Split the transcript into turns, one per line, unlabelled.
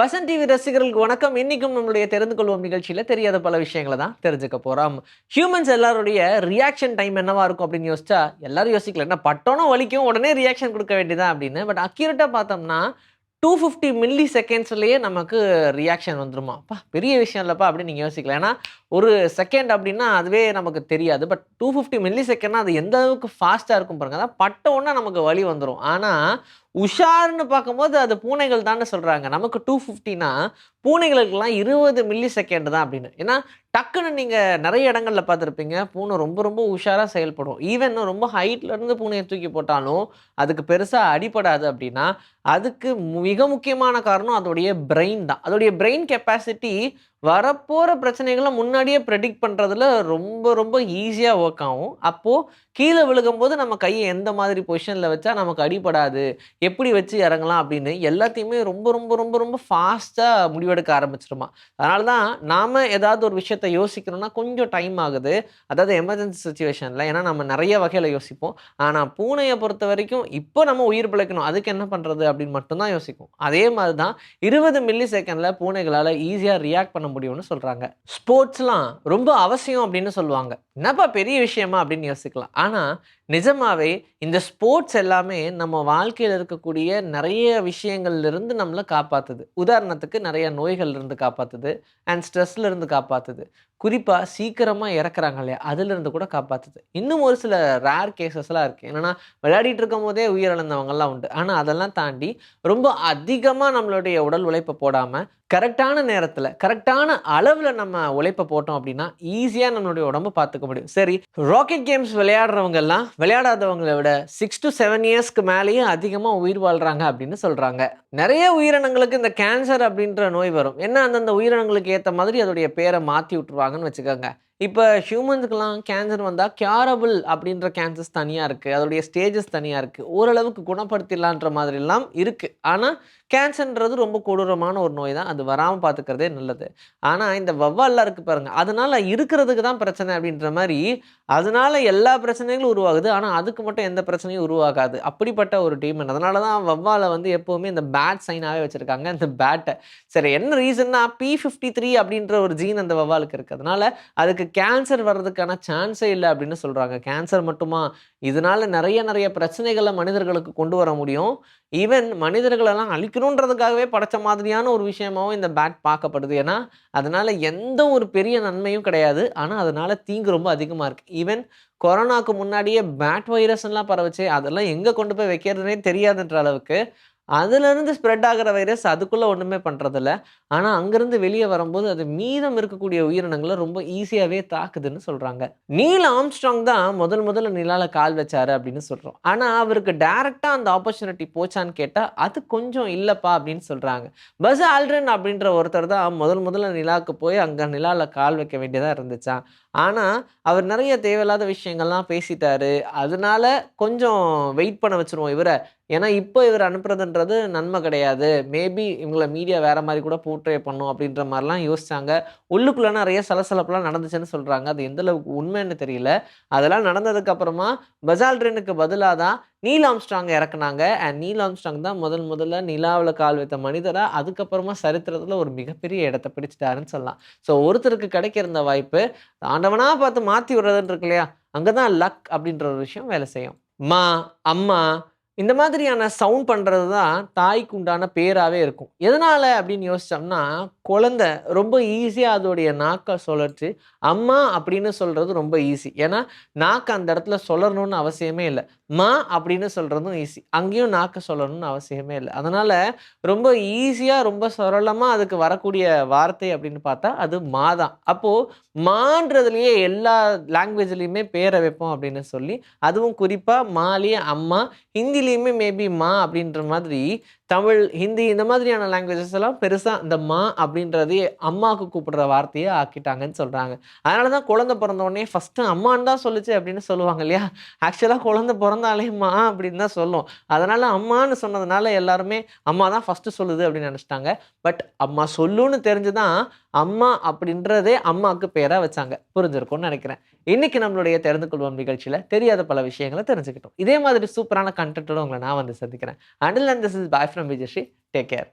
Vasanth TV ரசிகர்களுக்கு வணக்கம். இன்னைக்கும் நம்மளுடைய தெரிந்து கொள்வோம் நிகழ்ச்சியில் தெரியாத பல விஷயங்களை தான் தெரிஞ்சுக்க போகிறோம் ஹியூமன்ஸ் எல்லாருடைய ரியாக்ஷன் டைம் என்னவா இருக்கும் அப்படின்னு யோசிச்சா எல்லாரும் யோசிக்கல. என்ன பட்டோனும் வலிக்கும் உடனே ரியாக்ஷன் கொடுக்க வேண்டியதா அப்படின்னு. பட் அக்யூரேட்டாக பார்த்தோம்னா டூ ஃபிஃப்டி மில்லி செகண்ட்ஸ்லேயே நமக்கு ரியாக்ஷன் வந்துருமா. அப்பா பெரிய விஷயம் இல்லைப்பா அப்படின்னு நீங்கள் யோசிக்கல. ஏன்னா ஒரு செகண்ட் அப்படின்னா அதுவே நமக்கு தெரியாது. பட் டூ ஃபிஃப்டி மில்லி செகண்ட்னா அது எந்த அளவுக்கு ஃபாஸ்ட்டாக இருக்கும் பாருங்க. அதான் பட்ட உடனே நமக்கு வழி வந்துடும் ஆனால் உஷார்னு பார்க்கும்போது அது பூனைகள் தானே சொல்கிறாங்க நமக்கு டூ ஃபிஃப்டினா பூனைகளுக்கெல்லாம் இருபது மில்லி செகண்ட் தான் அப்படின்னு. ஏன்னா டக்குன்னு நீங்கள் நிறைய இடங்களில் பார்த்துருப்பீங்க பூனை ரொம்ப ரொம்ப உஷாராக செயல்படும். ஈவன் ரொம்ப ஹைட்லேருந்து பூனையை தூக்கி போட்டாலும் அதுக்கு பெருசாக அடிபடாது அப்படின்னா அதுக்கு மிக முக்கியமான காரணம் அதோடைய பிரெயின் தான். அதோடைய பிரெயின் கெப்பாசிட்டி வரப்போகிற பிரச்சனைகளை முன்னாடியே ப்ரெடிக்ட் பண்ணுறதுல ரொம்ப ரொம்ப ஈஸியாக ஒர்க் ஆகும். அப்போது கீழே விழுகும்போது நம்ம கையை எந்த மாதிரி பொசிஷனில் வச்சா நமக்கு அடிபடாது எப்படி வச்சு இறங்கலாம் அப்படின்னு எல்லாத்தையுமே ரொம்ப ரொம்ப ரொம்ப ரொம்ப ஃபாஸ்ட்டாக முடிவெடுக்க ஆரம்பிச்சிருமா. அதனால தான் நாம் ஏதாவது ஒரு விஷயத்தை யோசிக்கணும்னா கொஞ்சம் டைம் ஆகுது. அதாவது எமர்ஜென்சி சுச்சுவேஷனில் ஏன்னா நம்ம நிறைய வகையில் யோசிப்போம். ஆனால் பூனையை பொறுத்த வரைக்கும் இப்போ நம்ம உயிர் பிழைக்கணும். அதுக்கு என்ன பண்ணுறது அப்படின்னு மட்டும்தான் யோசிக்கும். அதே மாதிரி தான் இருபது மில்லி செகண்டில் பூனைகளால் ஈஸியாக ரியாக்ட் பண்ண முடியும்னு சொல்கிறாங்க ஸ்போர்ட்ஸில் இதெல்லாம் ரொம்ப அவசியம் அப்படின்னு சொல்லுவாங்க. என்னப்பா பெரிய விஷயமா அப்படின்னு யோசிக்கலாம். ஆனால் நிஜமாவே இந்த ஸ்போர்ட்ஸ் எல்லாமே நம்ம வாழ்க்கையில் இருக்கக்கூடிய நிறைய விஷயங்கள்லேருந்து நம்மளை காப்பாற்றுது உதாரணத்துக்கு நிறைய நோய்கள் இருந்து காப்பாற்றுது அண்ட் ஸ்ட்ரெஸ்ல இருந்து காப்பாற்றுது குறிப்பாக சீக்கிரமாக இறக்குறாங்க இல்லையா? அதுலேருந்து கூட காப்பாற்றுது இன்னும் ஒரு சில ரேர் கேசஸ்லாம் இருக்குது என்னென்னா விளையாடிட்டு இருக்கும் போதே உயிரிழந்தவங்கலாம் உண்டு. ஆனால் அதெல்லாம் தாண்டி ரொம்ப அதிகமாக நம்மளுடைய உடல் உழைப்பை போடாமல் கரெக்டான நேரத்தில் கரெக்டான அளவில் நம்ம உழைப்பை போட்டோம் அப்படின்னா ஈஸியாக நம்மளுடைய உடம்பு பார்த்துக்க முடியும். சரி ராக்கெட் கேம்ஸ் விளையாடுறவங்கெல்லாம் விளையாடாதவங்களை விட சிக்ஸ் டு செவன் இயர்ஸ்க்கு மேலேயும் அதிகமாக உயிர் வாழ்கிறாங்க அப்படின்னு சொல்கிறாங்க நிறைய உயிரினங்களுக்கு இந்த கேன்சர் அப்படின்ற நோய் வரும். என்ன அந்தந்த உயிரினங்களுக்கு ஏற்ற மாதிரி அதோடைய பேரை மாற்றி விட்டுருவாங்கன்னு வச்சுக்கோங்க. இப்போ ஹியூமன்ஸுக்கெல்லாம் கேன்சர் வந்தால் கியூரபிள் அப்படின்ற கேன்சர்ஸ் தனியாக இருக்குது அதோடைய ஸ்டேஜஸ் தனியாக இருக்குது ஓரளவுக்கு குணப்படுத்திடலான்ற மாதிரிலாம் இருக்குது ஆனால் கேன்சர்ன்றது ரொம்ப கொடூரமான ஒரு நோய் தான். அது வராமல் பார்த்துக்கிறதே நல்லது. ஆனால் இந்த வவ்வால்லாம் இருக்குது பாருங்கள் அதனால் இருக்கிறதுக்கு தான் பிரச்சனை அப்படின்ற மாதிரி அதனால எல்லா பிரச்சனைகளும் உருவாகுது. ஆனால் அதுக்கு மட்டும் எந்த பிரச்சனையும் உருவாகாது. அப்படிப்பட்ட ஒரு டீமன் அதனால தான் வவ்வாலை வந்து எப்போவுமே இந்த பேட் சைனாகவே வச்சுருக்காங்க. இந்த பேட்டை சரி என்ன ரீசன்னா பி ஃபிஃப்டி த்ரீ அப்படின்ற ஒரு ஜீன் அந்த வவ்வாலுக்கு இருக்குது அதனால் அதுக்கு கேன்சர் வர்றதுக்கான சான்ஸே இல்லை அப்படின்னு சொல்கிறாங்க கேன்சர் மட்டுமா? இதனால நிறைய நிறைய பிரச்சனைகளை மனிதர்களுக்கு கொண்டு வர முடியும். ஈவன் மனிதர்களெல்லாம் அழிக்கணுன்றதுக்காகவே படைச்ச மாதிரியான ஒரு விஷயமாகவும் இந்த பேட் பார்க்கப்படுது. ஏன்னா அதனால எந்த ஒரு பெரிய நன்மையும் கிடையாது. ஆனால் அதனால தீங்கு ரொம்ப அதிகமாக இருக்குது ஈவன் கொரோனாக்கு முன்னாடியே பேட் வைரஸ்லாம் பரவச்சு. அதெல்லாம் எங்கே கொண்டு போய் வைக்கிறதுனே தெரியாதுன்ற அளவுக்கு அதுலேருந்து ஸ்ப்ரெட் ஆகிற வைரஸ் அதுக்குள்ளே ஒன்றுமே பண்ணுறதில்ல ஆனால் அங்கேருந்து வெளியே வரும்போது அது மீதம் இருக்கக்கூடிய உயிரினங்களை ரொம்ப ஈஸியாகவே தாக்குதுன்னு சொல்கிறாங்க நீல் ஆம்ஸ்ட்ராங் தான் முதல் முதல்ல நிலால கால் வச்சாரு அப்படின்னு சொல்கிறோம் ஆனால் அவருக்கு டைரெக்டாக அந்த ஆப்பர்ச்சுனிட்டி போச்சான்னு கேட்டால் அது கொஞ்சம் இல்லைப்பா அப்படின்னு சொல்கிறாங்க பஸ் ஆல்ட்ரன் அப்படின்ற ஒருத்தர் தான் முதல் முதல்ல நிலாவுக்கு போய் அங்கே நிலாவில் கால் வைக்க வேண்டியதாக இருந்துச்சான் ஆனால் அவர் நிறைய தேவையில்லாத விஷயங்கள்லாம் பேசிட்டாரு. அதனால கொஞ்சம் வெயிட் பண்ண வச்சுருவோம் இவரை. ஏன்னா இப்போ இவர் அனுப்புறதுன்றது நன்மை கிடையாது. மேபி இவங்கள மீடியா வேற மாதிரி கூட போர்ட்ரே பண்ணும் அப்படின்ற மாதிரிலாம் யோசிச்சாங்க. உள்ளுக்குள்ள நிறைய சலசலப்புலாம் நடந்துச்சுன்னு சொல்கிறாங்க அது எந்த அளவுக்கு உண்மைன்னு தெரியல. அதெல்லாம் நடந்ததுக்கு அப்புறமா பஜால்ட்ரினுக்கு பதிலாக தான் நீல் ஆம்ஸ்ட்ராங் இறக்குனாங்க. அண்ட் நீல் ஆம்ஸ்ட்ராங் தான் முதல் முதல்ல நிலாவில் கால் வைத்த மனிதராக அதுக்கப்புறமா சரித்திரத்தில் ஒரு மிகப்பெரிய இடத்த பிடிச்சிட்டாருன்னு சொல்லலாம். ஸோ ஒருத்தருக்கு கிடைக்கிற வாய்ப்பு ஆண்டவனாக பார்த்து மாற்றி விடுறதுன்னு இருக்கு இல்லையா? அங்கே தான் லக் அப்படின்ற ஒரு விஷயம் வேலை செய்யும். மா அம்மா இந்த மாதிரியான சவுண்ட் பண்ணுறது தான் தாய்க்கு உண்டான பேராகவே இருக்கும். எதனால் அப்படின்னு யோசிச்சோம்னா குழந்தை ரொம்ப ஈஸியாக அதோடைய நாக்கை சுழற்று அம்மா அப்படின்னு சொல்கிறது ரொம்ப ஈஸி ஏன்னா நாக்கு அந்த இடத்துல சொல்லணும்னு அவசியமே இல்லை. மா அப்படின்னு சொல்கிறதும் ஈஸி அங்கேயும் நாக்கை சொல்லணும்னு அவசியமே இல்லை. அதனால் ரொம்ப ஈஸியாக ரொம்ப சரளமாக அதுக்கு வரக்கூடிய வார்த்தை அப்படின்னு பார்த்தா அது மா தான். அப்போது மான்றதுலேயே எல்லா லாங்குவேஜ்லேயுமே பேரை வைப்போம் அப்படின்னு சொல்லி அதுவும் குறிப்பாக மாலி அம்மா ஹிந்திலேயுமே மேபி மா அப்படின்ற மாதிரி தமிழ் ஹிந்தி இந்த மாதிரியான லாங்குவேஜஸ் எல்லாம் பெருசாக இந்த மா அப்படின்றதே அம்மாவுக்கு கூப்பிடுற வார்த்தையை ஆக்கிட்டாங்கன்னு சொல்கிறாங்க அதனால தான் குழந்தை பிறந்த உடனே ஃபஸ்ட்டு அம்மான்னு தான் சொல்லுச்சு அப்படின்னு சொல்லுவாங்க இல்லையா? ஆக்சுவலாக குழந்தை பிறந்தாலே மா அப்படின்னு தான் சொல்லும். அதனால் அம்மான்னு சொன்னதுனால எல்லாருமே அம்மா தான் ஃபஸ்ட்டு சொல்லுது அப்படின்னு நினச்சிட்டாங்க. பட் அம்மா சொல்லுன்னு தெரிஞ்சு தான் அம்மா அப்படின்றதே அம்மாவுக்கு பேராக வச்சாங்க. புரிஞ்சிருக்கும்னு நினைக்கிறேன். இன்னைக்கு நம்மளுடைய தெரிந்து கொள்வோம் நிகழ்ச்சியில் தெரியாத பல விஷயங்களை தெரிஞ்சுக்கிட்டோம். இதே மாதிரி சூப்பரான கண்டென்ட்டோட உங்களை நான் வந்து சந்திக்கிறேன். Until and this is bye Vaishnav বিজেশি take care